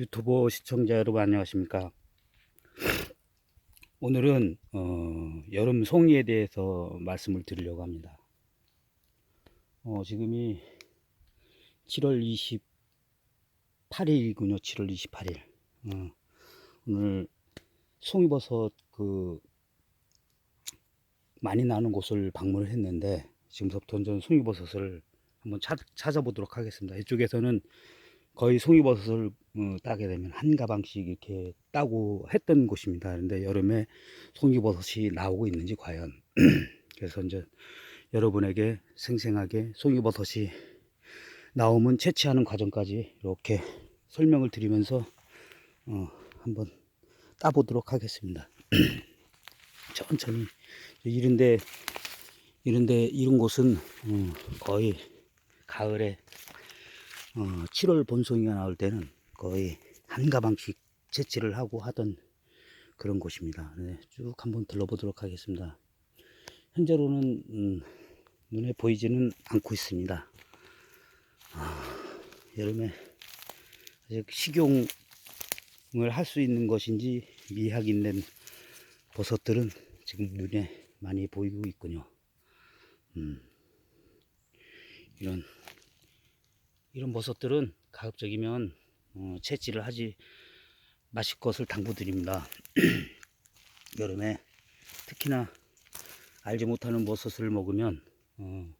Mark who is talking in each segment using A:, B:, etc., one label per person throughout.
A: 유튜버 시청자 여러분 안녕하십니까? 오늘은 어, 여름 송이에 대해서 말씀을 드리려고 합니다. 어, 지금이 7월 28일이군요. 7월 28일. 어, 오늘 송이버섯 그 많이 나는 곳을 방문을 했는데 지금부터 저는 송이버섯을 한번 찾, 찾아보도록 하겠습니다. 이쪽에서는 거의 송이버섯을 어, 따게 되면 한 가방씩 이렇게 따고 했던 곳입니다. 그런데 여름에 송이버섯이 나오고 있는지 과연 그래서 이제 여러분에게 생생하게 송이버섯이 나오면 채취하는 과정까지 이렇게 설명을 드리면서 어, 한번 따보도록 하겠습니다. 천천히 이런데 이런데 이런 곳은 어, 거의 가을에 어, 7월 본송이가 나올 때는 거의 한 가방씩 채취를 하고 하던 그런 곳입니다. 네, 쭉 한번 들러보도록 하겠습니다. 현재로는 음, 눈에 보이지는 않고 있습니다. 아, 여름에 아직 식용을 할 수 있는 것인지 미확인된 버섯들은 지금 눈에 많이 보이고 있군요. 음, 이런 이런 버섯들은 가급적이면 어, 채취를 하지 마실 것을 당부드립니다. 여름에 특히나 알지 못하는 버섯을 먹으면 어,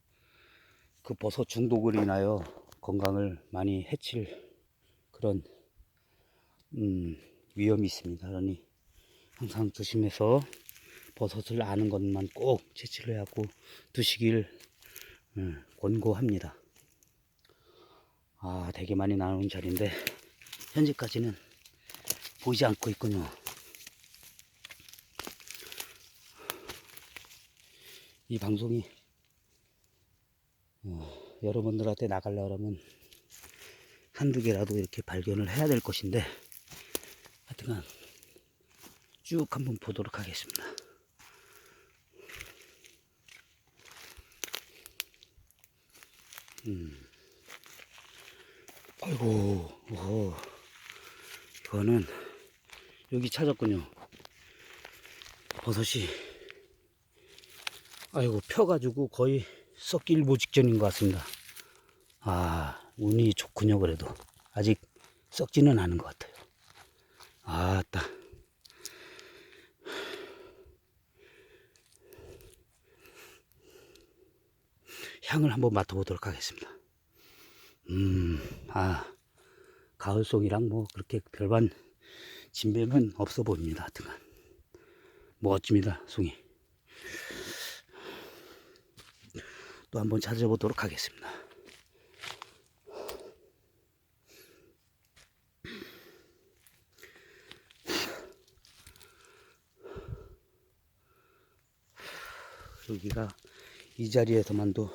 A: 그 버섯 중독을 인하여 건강을 많이 해칠 그런 음, 위험이 있습니다. 그러니 항상 조심해서 버섯을 아는 것만 꼭 채취를 하고 두시길 음, 권고합니다. 아, 되게 많이 나오는 자리인데 현재까지는 보이지 않고 있군요. 이 방송이 어, 여러분들한테 나가려고 하면 한두 개라도 이렇게 발견을 해야 될 것인데 하여튼간 쭉 한번 보도록 하겠습니다. 음. 아이고, 오, 이거는 여기 찾았군요. 버섯이, 아이고, 펴가지고 거의 썩기 일보 직전인 것 같습니다. 아, 운이 좋군요, 그래도. 아직 썩지는 않은 것 같아요. 아따. 향을 한번 맡아보도록 하겠습니다. 음, 아, 가을송이랑 뭐 그렇게 별반 진배는 없어 보입니다. 하여튼간. 멋집니다, 송이. 또 한번 찾아보도록 하겠습니다. 여기가 이 자리에서만도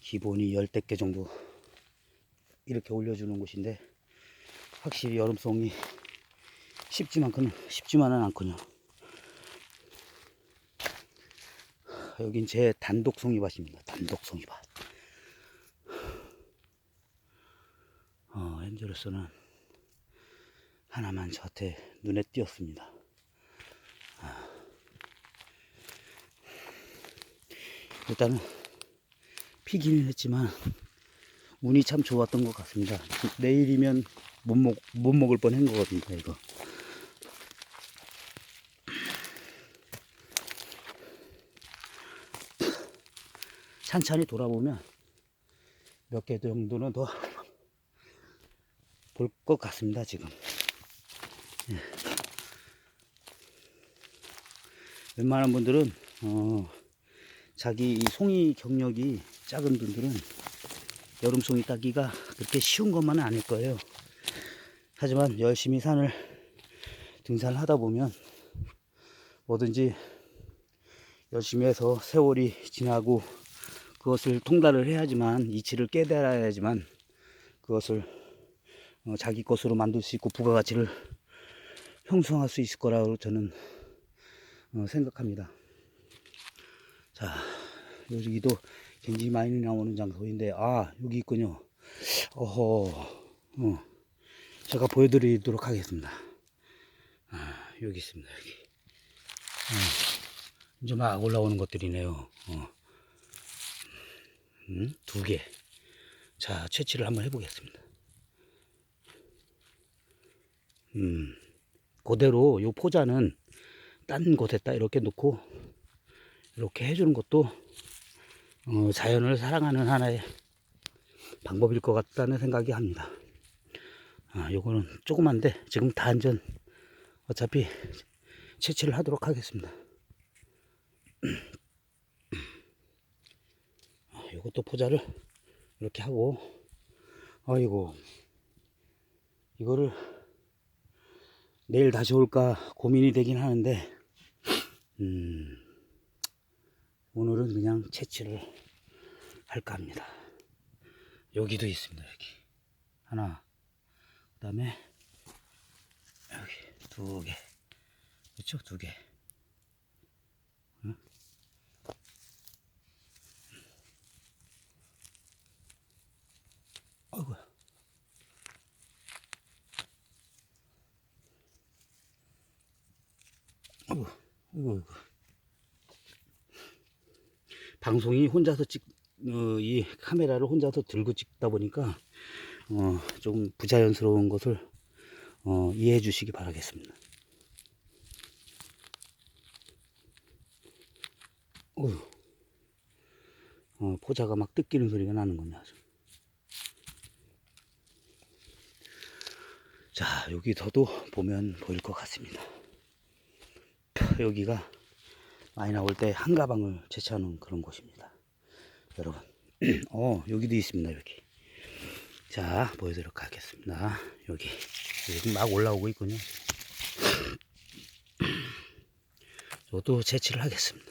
A: 기본이 열댓 개 정도 이렇게 올려주는 곳인데 확실히 여름송이 쉽지만큼은 쉽지만은 않군요. 여긴 제 단독 송이밭입니다. 단독 송이밭. 어, 현재로서는 하나만 저한테 눈에 띄었습니다. 아. 일단은 피기는 했지만 운이 참 좋았던 것 같습니다. 내일이면 못, 먹, 못 먹을 뻔한 거거든요, 이거. 찬찬히 돌아보면 몇 개 정도는 더 볼 것 같습니다, 지금. 예. 웬만한 분들은, 어, 자기 이 송이 경력이 작은 분들은 여름송이 따기가 그렇게 쉬운 것만은 아닐 거예요. 하지만 열심히 산을 등산을 하다 보면 뭐든지 열심히 해서 세월이 지나고 그것을 통달을 해야지만 이치를 깨달아야지만 그것을 어, 자기 것으로 만들 수 있고 부가가치를 형성할 수 있을 거라고 저는 어, 생각합니다. 자, 여기도 굉장히 많이 나오는 장소인데, 아, 여기 있군요. 어허, 어. 제가 보여드리도록 하겠습니다. 아, 여기 있습니다. 여기. 어, 이제 막 올라오는 것들이네요. 어. 음, 두 개. 자, 채취를 한번 해보겠습니다. 음, 그대로 요 포자는 딴 곳에다 이렇게 놓고 이렇게 해주는 것도 어, 자연을 사랑하는 하나의 방법일 것 같다는 생각이 합니다. 아, 요거는 조그만데 지금 단전 어차피 채취를 하도록 하겠습니다. 아, 요것도 포자를 이렇게 하고 아이고 이거를 내일 다시 올까 고민이 되긴 하는데 음, 오늘은 그냥 채취를 할까 합니다. 여기도 있습니다. 여기 하나 그 다음에 여기 두 개. 그렇죠? 두 개. 응? 아이고. 아이고, 아이고, 아이고. 방송이 혼자서 찍, 어, 이 카메라를 혼자서 들고 찍다 보니까, 어, 좀 부자연스러운 것을, 어, 이해해 주시기 바라겠습니다. 어, 포자가 막 뜯기는 소리가 나는군요. 자, 여기서도 보면 보일 것 같습니다. 펴, 여기가 많이 나올 때 한 가방을 채취하는 그런 곳입니다. 여러분, 어, 여기도 있습니다. 여기. 자, 보여드리도록 하겠습니다. 여기. 여기 막 올라오고 있군요. 저도 채취를 하겠습니다.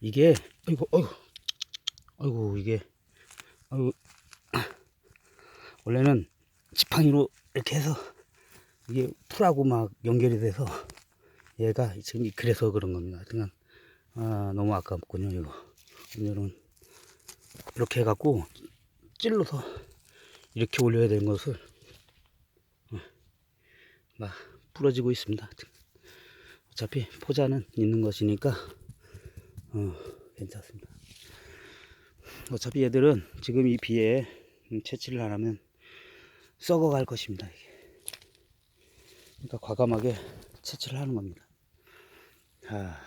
A: 이게, 아이고, 아이고, 아이고, 이게, 아이고, 원래는 지팡이로 이렇게 해서 이게 풀하고 막 연결이 돼서 얘가 지금 그래서 그런 겁니다. 그냥 아, 너무 아깝군요. 이거 오늘은 이렇게 해갖고 찔러서 이렇게 올려야 되는 것을 어, 막 부러지고 있습니다. 어차피 포자는 있는 것이니까 어, 괜찮습니다. 어차피 얘들은 지금 이 비에 채취를 안 하면 썩어갈 것입니다. 이게. 그러니까 과감하게 채취를 하는 겁니다. 아,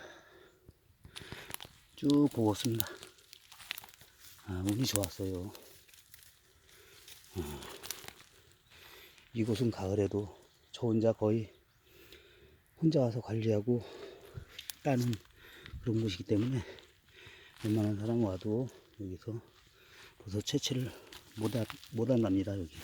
A: 쭉 보았습니다. 아, 운이 좋았어요. 아, 이곳은 가을에도 저 혼자 거의 혼자 와서 관리하고 따는 그런 곳이기 때문에 웬만한 사람 와도 여기서 버섯 채취를 못, 하, 못 한답니다, 여기가.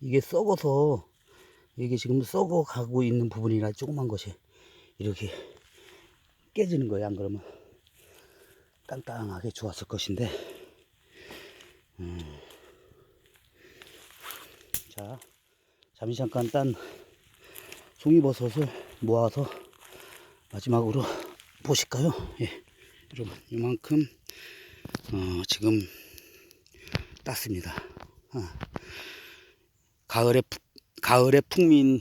A: 이게 썩어서, 이게 지금 썩어 가고 있는 부분이라 조그만 것이 이렇게 깨지는 거예요. 안 그러면 땅땅하게 좋았을 것인데. 음. 자, 잠시 잠깐 딴 송이버섯을 모아서 마지막으로 보실까요? 예, 여러분 이만큼 어, 지금 땄습니다. 아, 가을에 푸- 가을에 풍민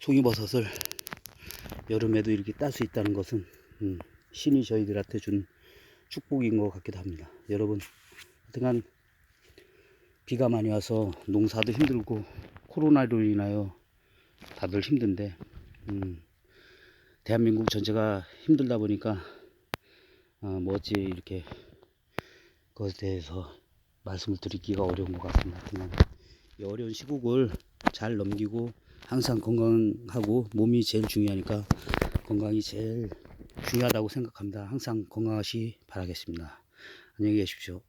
A: 송이버섯을 여름에도 이렇게 딸 수 있다는 것은 음, 신이 저희들한테 준 축복인 것 같기도 합니다. 여러분, 하여튼간 비가 많이 와서 농사도 힘들고 코로나로 인하여 다들 힘든데 음, 대한민국 전체가 힘들다 보니까 어, 뭐 어찌 이렇게 그것에 대해서 말씀을 드리기가 어려운 것 같습니다. 하지만 이 어려운 시국을 잘 넘기고 항상 건강하고 몸이 제일 중요하니까 건강이 제일 중요하다고 생각합니다. 항상 건강하시 바라겠습니다. 안녕히 계십시오.